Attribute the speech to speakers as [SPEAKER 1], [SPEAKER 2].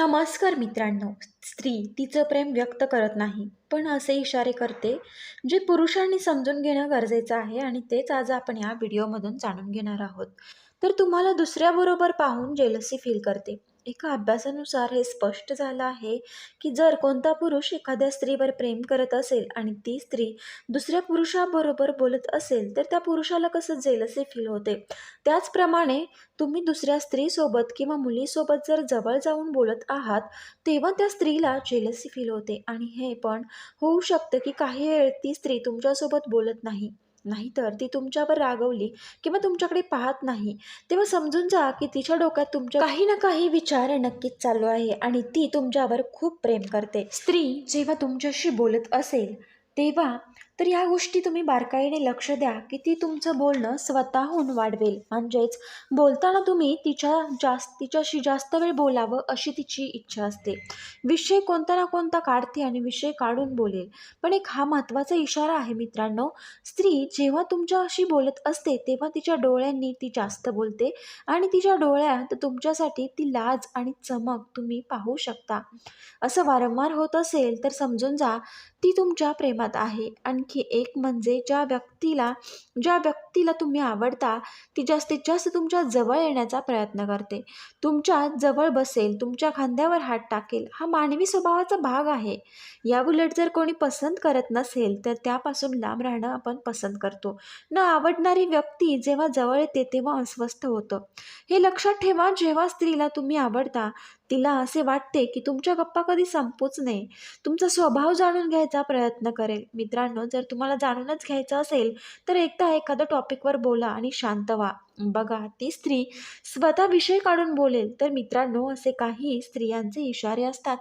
[SPEAKER 1] नमस्कार मित्रांनो स्त्री तिचं प्रेम व्यक्त करत नाही पण असे इशारे करते जे पुरुषांनी समजून घेणं गरजेचं आहे आणि तेच आज आपण या व्हिडिओमधून जाणून घेणार आहोत. तर तुम्हाला दुसऱ्याबरोबर पाहून जेलसी फील करते. एका अभ्यासानुसार हे स्पष्ट झालं आहे की जर कोणता पुरुष एखाद्या स्त्रीवर प्रेम करत असेल आणि ती स्त्री दुसऱ्या पुरुषाबरोबर बोलत असेल तर त्या पुरुषाला कसं जेलसी फील होते? त्याचप्रमाणे तुम्ही दुसऱ्या स्त्रीसोबत किंवा मुलीसोबत जर जवळ जाऊन बोलत आहात तेव्हा त्या स्त्रीला जेलसी फील होते. आणि हे पण होऊ शकतं की काही वेळ ती स्त्री तुमच्यासोबत बोलत नाही. नाहीतर ती तुमच्यावर रागवली किंवा तुमच्याकडे पाहत नाही तेव्हा समजून जा की तिच्या डोक्यात तुमच्या काही ना काही विचार नक्कीच चालू आहे आणि ती तुमच्यावर खूप प्रेम करते. स्त्री जेव्हा तुमच्याशी बोलत असेल तेव्हा तर या गोष्टी तुम्ही बारकाईने लक्ष द्या की ती तुमचं बोलणं स्वतःहून वाढवेल. म्हणजेच बोलताना तुम्ही तिच्या जास्त तिच्याशी जास्त वेळ बोलावं अशी तिची इच्छा असते. विषय कोणता ना कोणता काढते आणि विषय काढून बोलेल. पण एक हा महत्त्वाचा इशारा आहे मित्रांनो स्त्री जेव्हा तुमच्याशी बोलत असते तेव्हा तिच्या डोळ्यांनी ती जास्त बोलते आणि तिच्या डोळ्यात तुमच्यासाठी ती लाज आणि चमक तुम्ही पाहू शकता. असं वारंवार होत असेल तर समजून जा ती तुमच्या प्रेमात आहे. आणखी एक म्हणजे ज्या व्यक्तीला ज्या व्यक्तीला तुम्ही आवडता ती जास्तीत जास्त तुमच्या जवळ येण्याचा प्रयत्न करते. तुमच्या जवळ बसेल तुमच्या खांद्यावर हात टाकेल हा मानवी स्वभावाचा भाग आहे. या उलट जर कोणी पसंत करत नसेल तर त्यापासून लांब राहणं आपण पसंत करतो. न आवडणारी व्यक्ती जेव्हा जवळ येते तेव्हा अस्वस्थ होतं. हे लक्षात ठेवा जेव्हा स्त्रीला तुम्ही आवडता तिला असे वाटते की तुमच्या गप्पा कधी संपूच नये. तुमचा स्वभाव जाणून घ्यायचा प्रयत्न करेल. मित्रांनो जर तुम्हाला जाणूनच घ्यायचं असेल तर एकदा एखाद्या टॉपिकवर बोला आणि शांत व्हा. बघा ती स्त्री स्वतः विषय काढून बोलेल. तर मित्रांनो असे काही स्त्रियांचे इशारे असतात.